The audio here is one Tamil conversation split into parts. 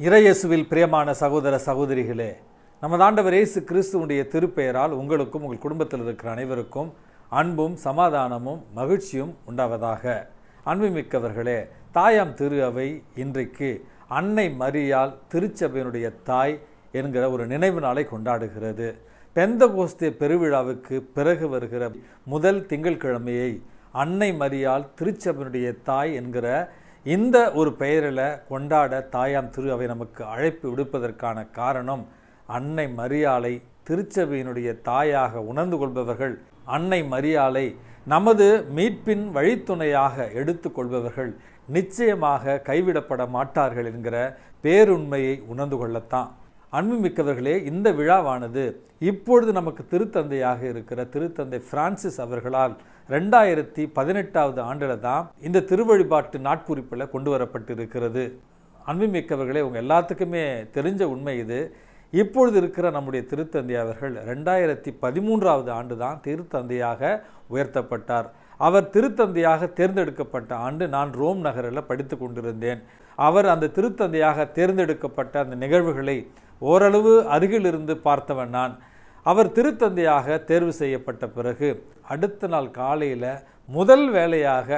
இறையேசுவில் பிரியமான சகோதர சகோதரிகளே நம்ம ஆண்டவர் இயேசு கிறிஸ்துவனுடைய திருப்பெயரால் உங்களுக்கும் உங்கள் குடும்பத்தில் இருக்கிற அனைவருக்கும் அன்பும் சமாதானமும் மகிழ்ச்சியும் உண்டாவதாக. அன்புமிக்கவர்களே தாயாம் திரு அவை இன்றைக்கு அன்னை மரியால் திருச்சபையினுடைய தாய் என்கிற ஒரு நினைவு நாளை கொண்டாடுகிறது. பெந்தகோஸ்தே பெருவிழாவுக்கு பிறகு வருகிற முதல் திங்கட்கிழமையை அன்னை மரியால் திருச்சபையினுடைய தாய் என்கிற இந்த ஒரு பெயரில் கொண்டாட தாயாம் திரு அவை நமக்கு அழைப்பு விடுப்பதற்கான காரணம் அன்னை மரியாலை திருச்சபையினுடைய தாயாக உணர்ந்து கொள்பவர்கள் அன்னை மரியாலை நமது மீட்பின் வழித்துணையாக எடுத்துக்கொள்பவர்கள் நிச்சயமாக கைவிடப்பட மாட்டார்கள் என்கிற பேருண்மையை உணர்ந்து கொள்ளத்தான். அன்புமிக்கவர்களே இந்த விழாவானது இப்பொழுது நமக்கு திருத்தந்தையாக இருக்கிற திருத்தந்தை பிரான்சிஸ் அவர்களால் ரெண்டாயிரத்தி பதினெட்டாவது ஆண்டில் தான் இந்த திருவழிபாட்டு நாட்குறிப்பில் கொண்டு வரப்பட்டிருக்கிறது. அன்புமிக்கவர்களே உங்கள் எல்லாத்துக்குமே தெரிஞ்ச உண்மை இது. இப்பொழுது இருக்கிற நம்முடைய திருத்தந்தை அவர்கள் ரெண்டாயிரத்தி பதிமூன்றாவது ஆண்டு தான் திருத்தந்தையாக உயர்த்தப்பட்டார். அவர் திருத்தந்தையாக தேர்ந்தெடுக்கப்பட்ட ஆண்டு நான் ரோம் நகரில் படித்து கொண்டிருந்தேன். அவர் அந்த திருத்தந்தையாக தேர்ந்தெடுக்கப்பட்ட அந்த நிகழ்வுகளை ஓரளவு அருகிலிருந்து பார்த்தவன் நான். அவர் திருத்தந்தையாக தேர்வு செய்யப்பட்ட பிறகு அடுத்த நாள் காலையில் முதல் வேலையாக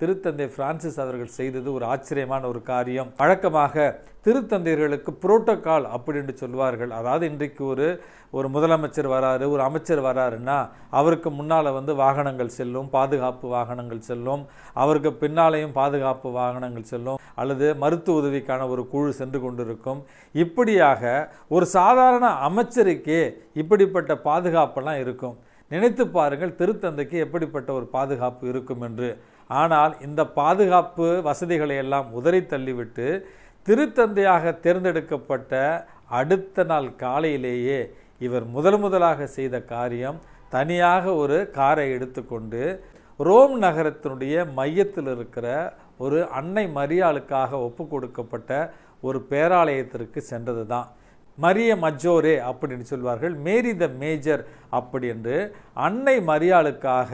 திருத்தந்தை பிரான்சிஸ் அவர்கள் செய்தது ஒரு ஆச்சரியமான ஒரு காரியம். வழக்கமாக திருத்தந்தையர்களுக்கு புரோட்டோக்கால் அப்படின்னு சொல்வார்கள். அதாவது இன்றைக்கு ஒரு ஒரு முதலமைச்சர் வராரு ஒரு அமைச்சர் வராருன்னா அவருக்கு முன்னால் வந்து வாகனங்கள் செல்லும் பாதுகாப்பு வாகனங்கள் செல்லும் அவருக்கு பின்னாலேயும் பாதுகாப்பு வாகனங்கள் செல்லும் அல்லது மருத்துவ உதவிக்கான ஒரு குழு சென்று கொண்டிருக்கும். இப்படியாக ஒரு சாதாரண அமைச்சருக்கே இப்படிப்பட்ட பாதுகாப்பெல்லாம் இருக்கும். நினைத்து பாருங்கள் திருத்தந்தைக்கு எப்படிப்பட்ட ஒரு பாதுகாப்பு இருக்கும் என்று. ஆனால் இந்த பாதுகாப்பு வசதிகளை எல்லாம் உதறி தள்ளிவிட்டு திருத்தந்தையாக தேர்ந்தெடுக்கப்பட்ட அடுத்த நாள் காலையிலேயே இவர் முதல் முதலாக செய்த காரியம் தனியாக ஒரு காரை எடுத்துக்கொண்டு ரோம் நகரத்தினுடைய மையத்தில் இருக்கிற ஒரு அன்னை மரியாளுக்காக ஒப்பு கொடுக்கப்பட்ட ஒரு பேராலயத்திற்கு சென்றது தான். மரிய மஜோரே அப்படின்னு சொல்வார்கள். மேரி த மேஜர் அப்படி என்று அன்னை மரியாளுக்காக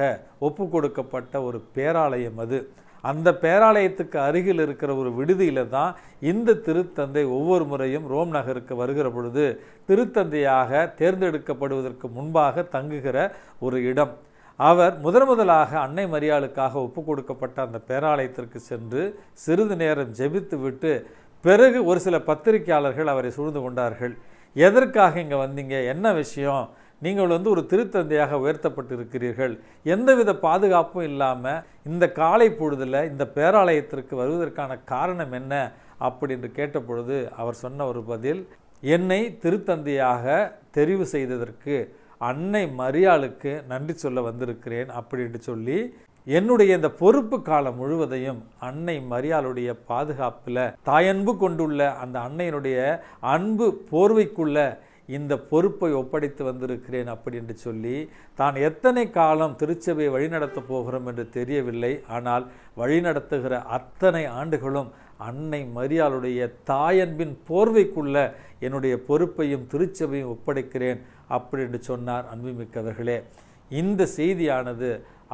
ஒப்பு கொடுக்கப்பட்ட ஒரு பேராலயம் அது. அந்த பேராலயத்துக்கு அருகில் இருக்கிற ஒரு விடுதியில் தான் இந்த திருத்தந்தை ஒவ்வொரு முறையும் ரோம் நகருக்கு வருகிற பொழுது திருத்தந்தையாக தேர்ந்தெடுக்கப்படுவதற்கு முன்பாக தங்குகிற ஒரு இடம். அவர் முதன் முதலாக அன்னை மரியாளுக்காக ஒப்பு கொடுக்கப்பட்ட அந்த பேராலயத்திற்கு சென்று சிறிது நேரம் ஜெபித்து விட்டு பிறகு ஒரு சில பத்திரிகையாளர்கள் அவரை சூழ்ந்து கொண்டார்கள். எதற்காக இங்கே வந்தீங்க? என்ன விஷயம்? நீங்கள் வந்து ஒரு திருத்தந்தையாக உயர்த்தப்பட்டிருக்கிறீர்கள். எந்தவித பாதுகாப்பும் இல்லாமல் இந்த காலை பொழுதில் இந்த பேராலயத்திற்கு வருவதற்கான காரணம் என்ன? அப்படின்னு கேட்ட பொழுது அவர் சொன்ன ஒரு பதில் என்னை திருத்தந்தையாக தெரிவு செய்ததற்கு அன்னை மரியாளுக்கு நன்றி சொல்ல வந்திருக்கிறேன் அப்படின்ட்டு சொல்லி என்னுடைய இந்த பொறுப்பு காலம் முழுவதையும் அன்னை மரியாளுடைய பாதுகாப்பில் தாயன்பு கொண்டுள்ள அந்த அன்னையினுடைய அன்பு போர்வைக்குள்ள இந்த பொறுப்பை ஒப்படைத்து வந்திருக்கிறேன் அப்படி என்று சொல்லி தான் எத்தனை காலம் திருச்சபையை வழிநடத்த போகிறோம் என்று தெரியவில்லை. ஆனால் வழிநடத்துகிற அத்தனை ஆண்டுகளும் அன்னை மரியாளுடைய தாயன்பின் போர்வைக்குள்ள என்னுடைய பொறுப்பையும் திருச்சபையும் ஒப்படைக்கிறேன் அப்படி என்று சொன்னார் அன்புமிக்கவர்களே. இந்த செய்தியானது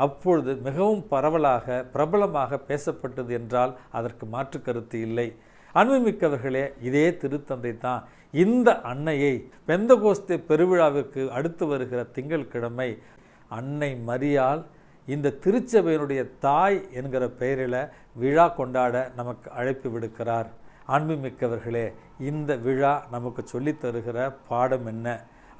அப்பொழுது மிகவும் பரவலாக பிரபலமாக பேசப்பட்டது என்றால் அதற்கு மாற்று கருத்து இல்லை. அன்புமிக்கவர்களே இதே திருத்தந்தை தான். இந்த அன்னையை பெந்தகோஸ்தே பெருவிழாவிற்கு அடுத்து வருகிற திங்கள்கிழமை அன்னை மரியால் இந்த திருச்சபையினுடைய தாய் என்கிற பெயரில் விழா கொண்டாட நமக்கு அழைப்பு விடுக்கிறார். அன்புமிக்கவர்களே இந்த விழா நமக்கு சொல்லித் தருகிற பாடம் என்ன?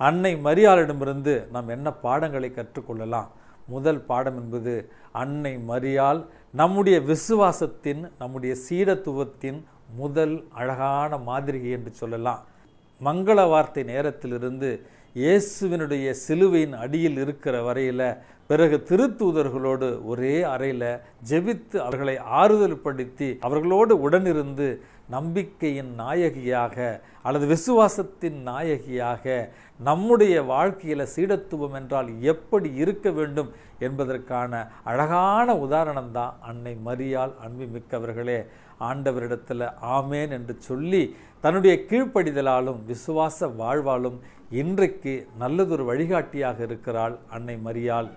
அன்னை மரியாளிடமிருந்து நாம் என்ன பாடங்களை கற்றுக்கொள்ளலாம்? முதல் பாடம் என்பது அன்னை மரியால் நம்முடைய விசுவாசத்தின் நம்முடைய சீடத்துவத்தின் முதல் அழகான மாதிரி என்று சொல்லலாம். மங்கள வார்த்தை நேரத்திலிருந்து இயேசுவினுடைய சிலுவையின் அடியில் இருக்கிற வரையில் பிறகு திருத்தூதர்களோடு ஒரே அறையில் ஜெபித்து அவர்களை ஆறுதல் படுத்தி அவர்களோடு உடனிருந்து நம்பிக்கையின் நாயகியாக அல்லது விசுவாசத்தின் நாயகியாக நம்முடைய வாழ்க்கையில் சீடத்துவம் என்றால் எப்படி இருக்க வேண்டும் என்பதற்கான அழகான உதாரணம் தான் அன்னை மரியால் அன்பு மிக்கவர்களே ஆண்டவரிடத்தில் ஆமேன் என்று சொல்லி தன்னுடைய கீழ்ப்படிதலாலும் விசுவாச வாழ்வாலும் இன்றைக்கு நல்லதொரு வழிகாட்டியாக இருக்கிறாள் அன்னை மரியால்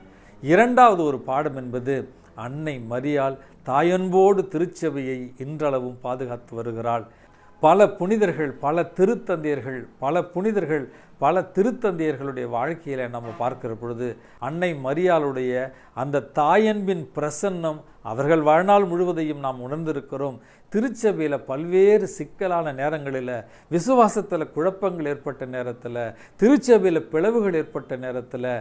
இரண்டாவது ஒரு பாடம் என்பது அன்னை மரியாள் தாயன்போடு திருச்சபையை இன்றளவும் பாதுகாத்து வருகிறாள். பல புனிதர்கள் பல திருத்தந்தையர்கள் பல புனிதர்கள் பல திருத்தந்தையர்களுடைய வாழ்க்கையில் நம்ம பார்க்கிற பொழுது அன்னை மரியாளுடைய அந்த தாயன்பின் பிரசன்னம் அவர்கள் வாழ்நாள் முழுவதையும் நாம் உணர்ந்திருக்கிறோம். திருச்சபையில் பல்வேறு சிக்கலான நேரங்களில் விசுவாசத்தில் குழப்பங்கள் ஏற்பட்ட நேரத்தில் திருச்சபையில் பிளவுகள் ஏற்பட்ட நேரத்தில்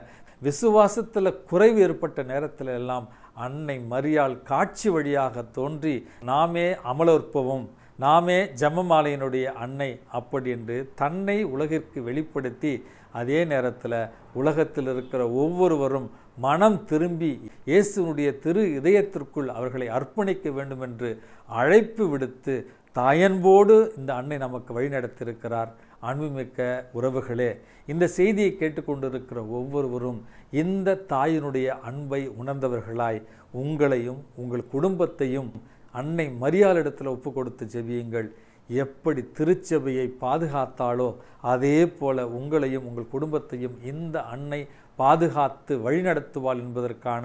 விசுவாசத்தில் குறைவு ஏற்பட்ட நேரத்தில் எல்லாம் அன்னை மரியாள் காட்சி வழியாக தோன்றி நாமே அமலோற்பவும். நாமே ஜெபமாலையினுடைய அன்னை அப்படி என்று தன்னை உலகிற்கு வெளிப்படுத்தி அதே நேரத்தில் உலகத்தில் இருக்கிற ஒவ்வொருவரும் மனம் திரும்பி இயேசுனுடைய திரு இதயத்திற்குள் அவர்களை அர்ப்பணிக்க வேண்டும் என்று அழைப்பு விடுத்து தாயன்போடு இந்த அன்னை நமக்கு வழிநடத்தியிருக்கிறார். அன்புமிக்க உறவுகளே இந்த செய்தியை கேட்டுக்கொண்டிருக்கிற ஒவ்வொருவரும் இந்த தாயினுடைய அன்பை உணர்ந்தவர்களாய் உங்களையும் உங்கள் குடும்பத்தையும் அன்னை மரியாளிடத்தில் ஒப்பு கொடுத்து ஜெபியுங்கள். எப்படி திருச்சபையை பாதுகாத்தாலோ அதே போல உங்களையும் உங்கள் குடும்பத்தையும் இந்த அன்னை பாதுகாத்து வழிநடத்துவாள் என்பதற்கான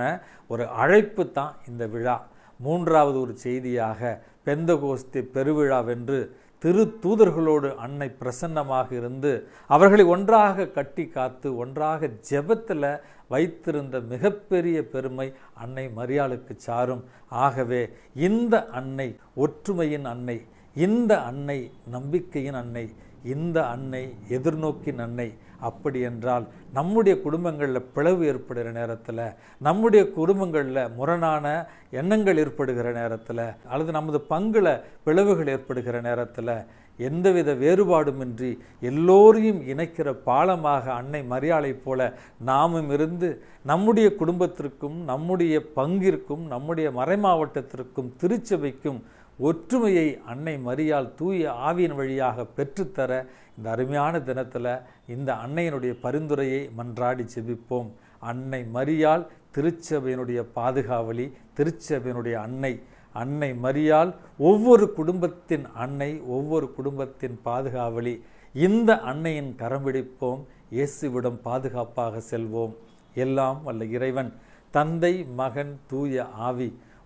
ஒரு அழைப்பு தான் இந்த விழா. மூன்றாவது ஒரு செய்தியாக பெந்தகோஸ்தி பெருவிழாவென்று திரு தூதர்களோடு அன்னை பிரசன்னமாக இருந்து அவர்களை ஒன்றாக கட்டி காத்து ஒன்றாக ஜெபத்தில் வைத்திருந்த மிகப்பெரிய பெருமை அன்னை மரியாளுக்கு சாரும். ஆகவே இந்த அன்னை ஒற்றுமையின் அன்னை இந்த அன்னை நம்பிக்கையின் அன்னை இந்த அன்னை எதிர்நோக்கின் அன்னை அப்படி என்றால் நம்முடைய குடும்பங்களில் பிளவு ஏற்படுகிற நேரத்தில் நம்முடைய குடும்பங்களில் முரணான எண்ணங்கள் ஏற்படுகிற நேரத்தில் அல்லது நமது பங்கில் பிளவுகள் ஏற்படுகிற நேரத்தில் எந்தவித வேறுபாடுமின்றி எல்லோரையும் இணைக்கிற பாலமாக அன்னை மரியாதை போல நாமும் இருந்து நம்முடைய குடும்பத்திற்கும் நம்முடைய பங்கிற்கும் நம்முடைய மறைமாவட்டத்திற்கும் திருச்சபைக்கும் ஒற்றுமையை அன்னை மரியால் தூய ஆவியின் வழியாக பெற்றுத்தர இந்த அருமையான தினத்தில் இந்த அன்னையினுடைய பரிந்துரையை மன்றாடி செபிப்போம் அன்னை மரியால் திருச்சபையினுடைய பாதுகாவலி திருச்சபையினுடைய அன்னை. அன்னை மரியால் ஒவ்வொரு குடும்பத்தின் அன்னை ஒவ்வொரு குடும்பத்தின் பாதுகாவலி. இந்த அன்னையின் கரம் பிடிப்போம் இயேசுவிடம் பாதுகாப்பாக செல்வோம். எல்லாம் வல்ல இறைவன். தந்தை மகன் தூய ஆவி.